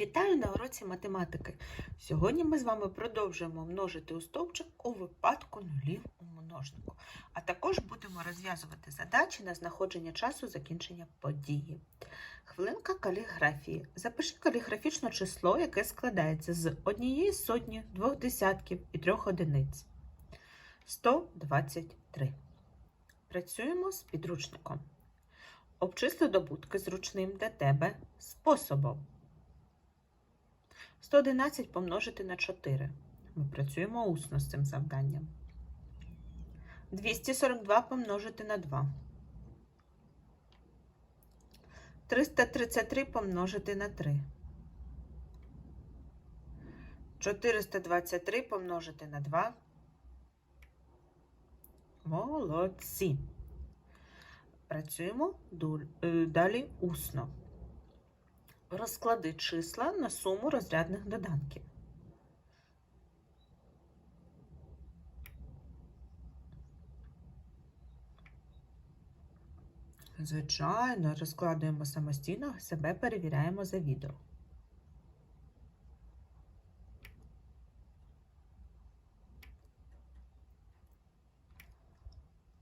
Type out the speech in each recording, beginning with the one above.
Вітаю на уроці математики. Сьогодні ми з вами продовжуємо множити у стовпчик у випадку нулів у множнику. А також будемо розв'язувати задачі на знаходження часу закінчення події. Хвилинка каліграфії. Запиши каліграфічне число, яке складається з однієї сотні, двох десятків і трьох одиниць. 123. Працюємо з підручником. Обчисли добутки зручним для тебе способом. 111 помножити на 4. Ми працюємо усно з цим завданням. 242 помножити на 2. 333 помножити на 3. 423 помножити на 2. Молодці. Працюємо е, далі усно. Розклади числа на суму розрядних доданків. Звичайно, розкладуємо самостійно, себе перевіряємо за відео.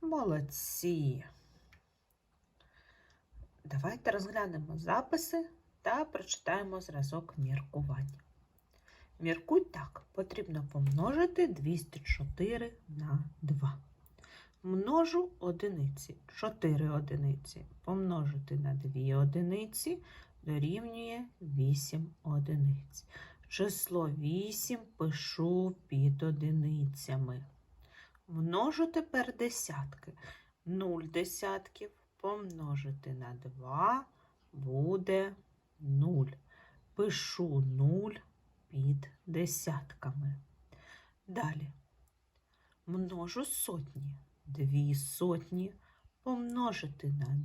Молодці. Давайте розглянемо записи та прочитаємо зразок міркування. Міркуй так, потрібно помножити 204 на 2. Множу одиниці, 4 одиниці, помножити на 2 одиниці дорівнює 8 одиниць. Число 8 пишу під одиницями. Множу тепер десятки. 0 десятків помножити на 2 буде 0. Пишу 0 під десятками. Далі множу сотні. Дві сотні помножити на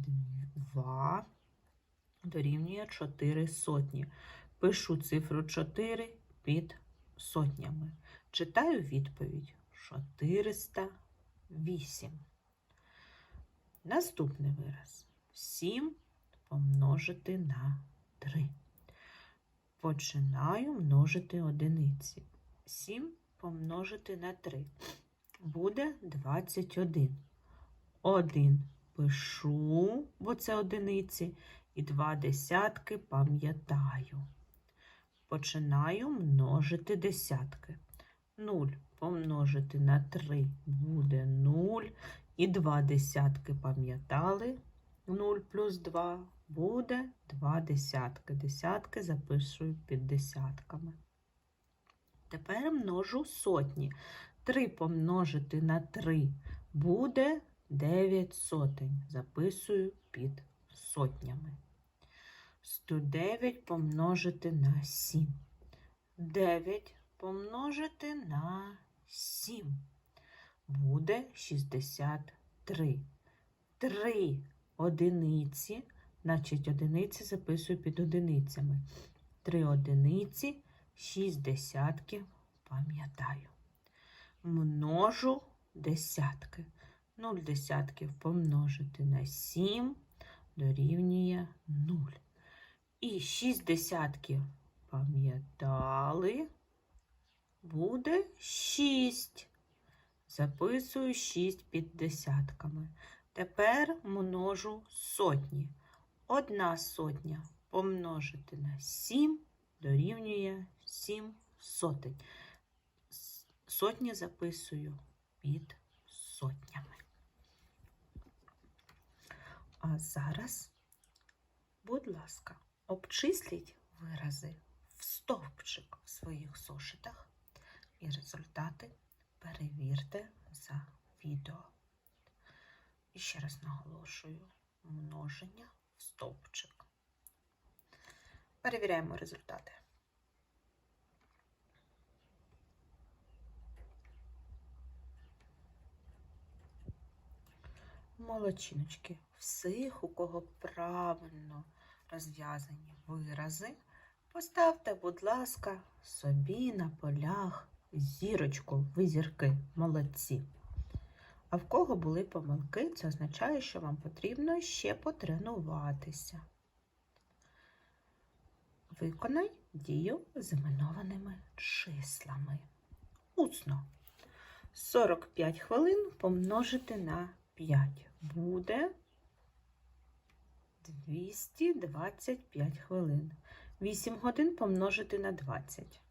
2 дорівнює 4 сотні. Пишу цифру 4 під сотнями. Читаю відповідь 408. Наступний вираз. 7 помножити на 3. Починаю множити одиниці. 7 помножити на 3. Буде 21. 1 пишу, бо це одиниці, і два десятки пам'ятаю. Починаю множити десятки. 0 помножити на 3 буде 0. І два десятки пам'ятали. 0 плюс 2 буде 2 десятки. Десятки записую під десятками. Тепер множу сотні. 3 помножити на 3 буде 9 сотень. Записую під сотнями. 109 помножити на 7. 9 помножити на 7 буде 63. 3 одиниці, значить одиниці записую під одиницями. 3 одиниці, 6 десятків, пам'ятаю. Множу десятки. 0 десятків помножити на 7 дорівнює 0. І 6 десятків пам'ятали, буде 6. Записую 6 під десятками. Тепер множу сотні. Одна сотня помножити на 7 дорівнює 7 сотень. Сотні записую під сотнями. А зараз, будь ласка, обчисліть вирази в стовпчик в своїх зошитах і результати перевірте за відео. І ще раз наголошую множення в стовпчик. Перевіряємо результати. Молодчиночки, всіх, у кого правильно розв'язані вирази, поставте, будь ласка, собі на полях зірочку, ви зірки, молодці. А в кого були помилки, це означає, що вам потрібно ще потренуватися. Виконай дію з іменованими числами. Усно. 45 хвилин помножити на 5 буде 225 хвилин. 8 годин помножити на 20.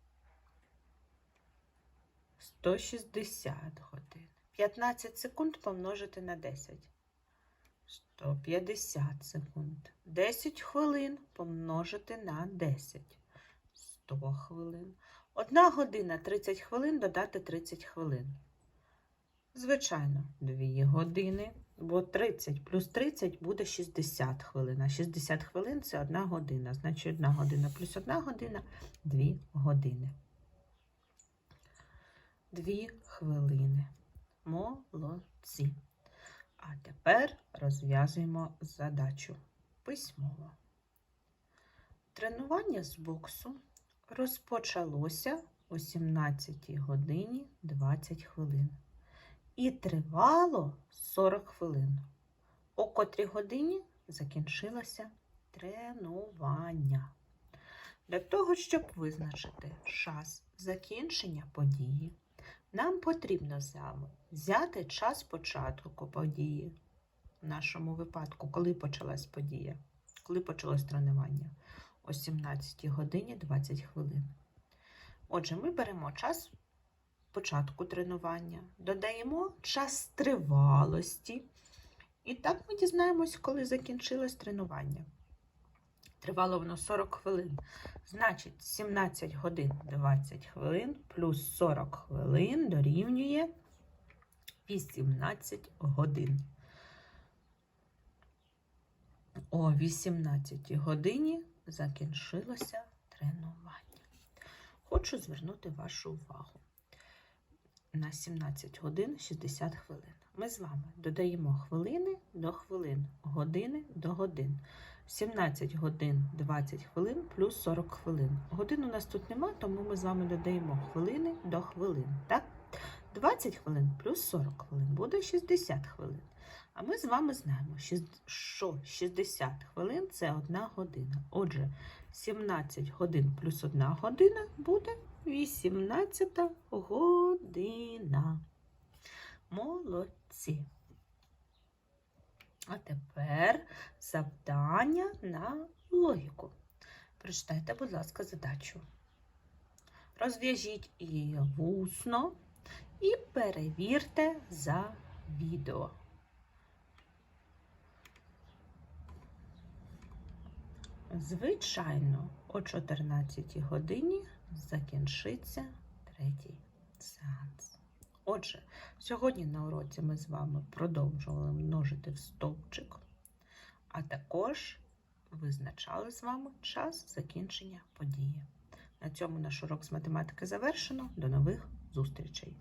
160 годин. 15 секунд помножити на 10. 150 секунд. 10 хвилин помножити на 10. 100 хвилин. 1 година 30 хвилин додати 30 хвилин. Звичайно, 2 години, бо 30 плюс 30 буде 60 хвилин. А 60 хвилин це 1 година. Значить, 1 година плюс 1 година 2 години. 2 хвилини. Молодці. А тепер розв'язуємо задачу письмово. Тренування з боксу розпочалося о 17 годині 20 хвилин і тривало 40 хвилин. О котрій годині закінчилося тренування. Для того, щоб визначити час закінчення події, нам потрібно з вами взяти час початку події. В нашому випадку, коли почалась подія, коли почалось тренування о 17 годині 20 хвилин. Отже, ми беремо час початку тренування, додаємо час тривалості. І так ми дізнаємось, коли закінчилось тренування. Тривало воно 40 хвилин. Значить, 17 годин 20 хвилин плюс 40 хвилин дорівнює 18 годин. О 18 годині закінчилося тренування. Хочу звернути вашу увагу на 17 годин 60 хвилин. Ми з вами додаємо хвилини до хвилин, години до годин. 17 годин 20 хвилин плюс 40 хвилин. Годин у нас тут нема, тому ми з вами додаємо хвилини до хвилин. Так? 20 хвилин плюс 40 хвилин буде 60 хвилин. А ми з вами знаємо, що 60 хвилин це 1 година. Отже, 17 годин плюс 1 година буде 18 година. Молодці. А тепер завдання на логіку. Прочитайте, будь ласка, задачу. Розв'яжіть її вусно і перевірте за відео. Звичайно, о 14 годині закінчиться третій сеанс. Отже, сьогодні на уроці ми з вами продовжували множити в стовпчик, а також визначали з вами час закінчення події. На цьому наш урок з математики завершено. До нових зустрічей!